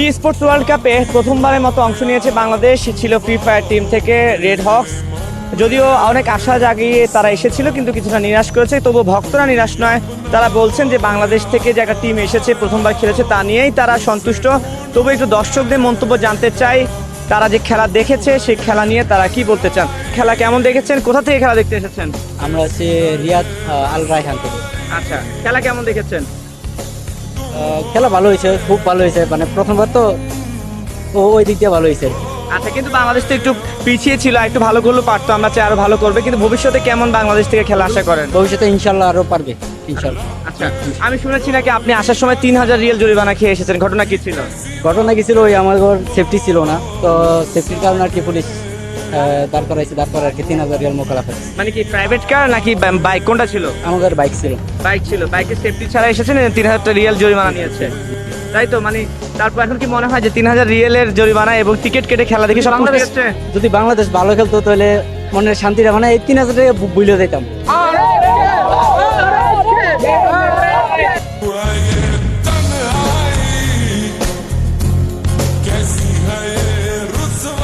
ই sports world কাপে প্রথমবারের মতো অংশ নিয়েছে বাংলাদেশ। ছিল ফ্রি ফায়ার টিম থেকে রেড হক্স যদিও অনেক আশা জাগিয়ে তারা এসেছিল কিন্তু কিছুটা নিরাশ করেছে। তবু ভক্তরা নিরাশ নয়। তারা বলছেন যে বাংলাদেশ থেকে যে একটা টিম এসেছে প্রথমবার খেলেছে তা নিয়েই তারা সন্তুষ্ট। তবু একটু দর্শকদের মন্তব্য জানতে চাই তারা যে খেলা দেখেছে সেই খেলা নিয়ে তারা কি বলতে চান? খেলা কেমন দেখেছেন? কোথা থেকে খেলা দেখতে এসেছেন? আমরা হচ্ছে রিয়াদ আল রায়হান থেকে। আচ্ছা খেলা কেমন দেখেছেন? খেলা ভালো হয়েছে খুব ভালো হয়েছে। মানে প্রথমবার তো ওই দিক দিয়ে ভালো হয়েছে। আচ্ছা কিন্তু বাংলাদেশ তো একটু পিছিয়ে ছিল একটু ভালো করলেও পারতো আমরা চাই আরও ভালো করবে। কিন্তু ভবিষ্যতে কেমন বাংলাদেশ থেকে খেলা আশা করেন? ভবিষ্যতে ইনশাল্লাহ আরও পারবে ইনশাল্লাহ। আচ্ছা আমি শুনেছি নাকি আপনি আসার সময় তিন হাজার রিয়েল জরিমানা খেয়ে এসেছেন। ঘটনা কি ছিল? ঘটনা কি ছিল ওই আমার ঘর সেফটি ছিল না তো সেফটির কারণে আর কি পুলিশ দাঁড় করাইছে দাঁড় করার আর কি তিন হাজার রিয়াল মোকালা ফেলছে মানে কি প্রাইভেট কার নাকি বাইক কোনটা ছিল? আমাদের বাইক ছিল। বাইক ছিল। বাইকের সেফটি ছাড়া এসেছেন তিন হাজার রিয়াল জরিমানা নিয়েছে? তাই তো মানে তারপর এখন কি মনে হয় যে তিন হাজার রিয়েলের জরিমানা এবং টিকিট কেটে খেলা দেখি সব যদি বাংলাদেশ ভালো খেলতো তাহলে মনের শান্তিটা মানে এই তিন হাজার টাকা বুঝলে দিতাম